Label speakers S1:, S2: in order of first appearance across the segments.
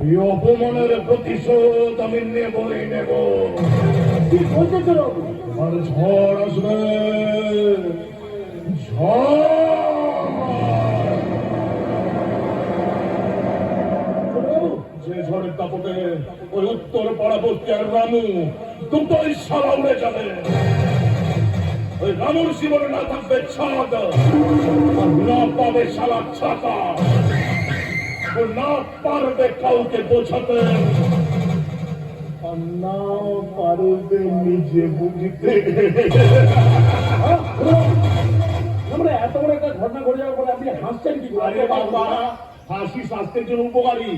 S1: এই অপমানের প্রতিশোধ আমি নেবই নেব।
S2: কি
S1: আর ঝড় আসবে। ঝড়! যে ঝড়ের দাপটে ওই উত্তর পাড়া বস্তি আর রামু দুটোই সারা উড়ে যাবে। ওই রামুর জীবনে না থাকবে ছাদ। না সারা ছাতা। ও না পারবে কাউকে বোঝাতে। না পারবে নিজে বুঝতে।
S2: আমরা এত বড় একটা ঘটনা ঘটে যাওয়ার পরে আপনি হাসছেন কি
S1: আরে বাবা হাসি স্বাস্থ্যের জন্য উপকারী?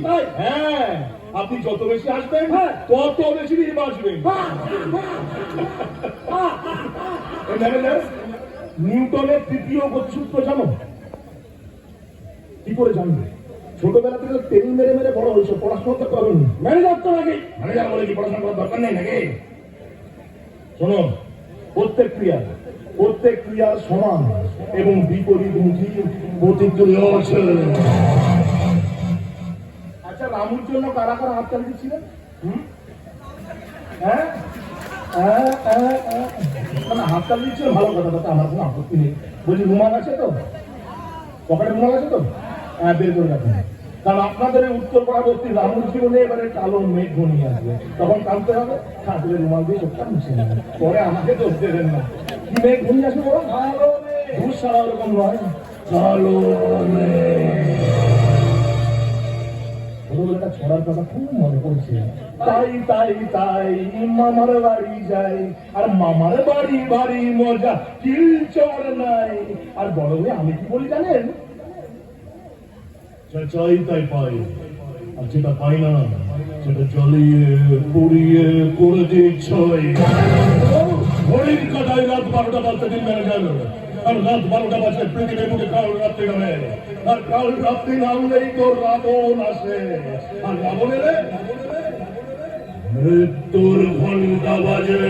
S1: হ্যাঁ আপনি যত বেশি আসবেন
S2: হ্যাঁ।
S1: তত বেশি দিন বাঁচবেন। ম্যানেজার, নিউটনের তৃতীয় সূত্র জানো? কি করে জানবে? ছোটবেলা থেকে তেল মেরে মেরে বড় হয়েছে পড়াশোনা তো করেনি
S2: ম্যানেজার তো নাকি
S1: ম্যানেজার বলে কি পড়াশোনা করার দরকার নেই নাকি? শোনো প্রত্যেক ক্রিয়া প্রত্যেক ক্রিয়ার সমান এবং বিপরীতমুখী প্রতিক্রিয়া আছে আচ্ছা রামুর জন্য কারা কারা হাত চালিয়ে দিচ্ছিলেন? হুম? হ্যাঁ? হ্যাঁ, হ্যাঁ, হ্যাঁ। না, না, হাত চালিয়ে দিচ্ছিলেন ভালো কথা তাতে আমার কোনো আপত্তি নেই। বলছি রুমাল আছে তো? পকেটে রুমাল আছে তো? হ্যাঁ বের করে কারণ আপনাদের উত্তর জীবনে এবারে কালো মেঘ ঘনিয়ে আসবে। তখন কাঁদতে হবে, কাঁদলে রুমাল দিয়ে সবটা মুছে নেবে পরে আমাকে দোষ দেবেন না। কি মেঘ ঘনিয়ে আসবে বলো কালো ঘুষ ছাড়া ওরকম নয় কালো ছড়ার কথা খুব মনে পড়ছে। তাই তাই তাই মামার বাড়ি যাই। আর মামার বাড়ি বাড়ি মজা, কিল চর নাই। আর বড় হয়ে আমি কি বলি জানেন? চাই তাই পাই আর যেটা পাই না সেটা জ্বলিয়ে পুড়িয়ে করে দিচ্ছই কাটায় রাত বারোটা বাজতে দিন আর রাত বারোটা বাজে পৃথিবীর মুখে কাল রাত্রি নামে আর কাল রাত্রি নামলেই তো রাবণ আসে আর রাবণের মৃত্যুর ঘণ্টা বাজে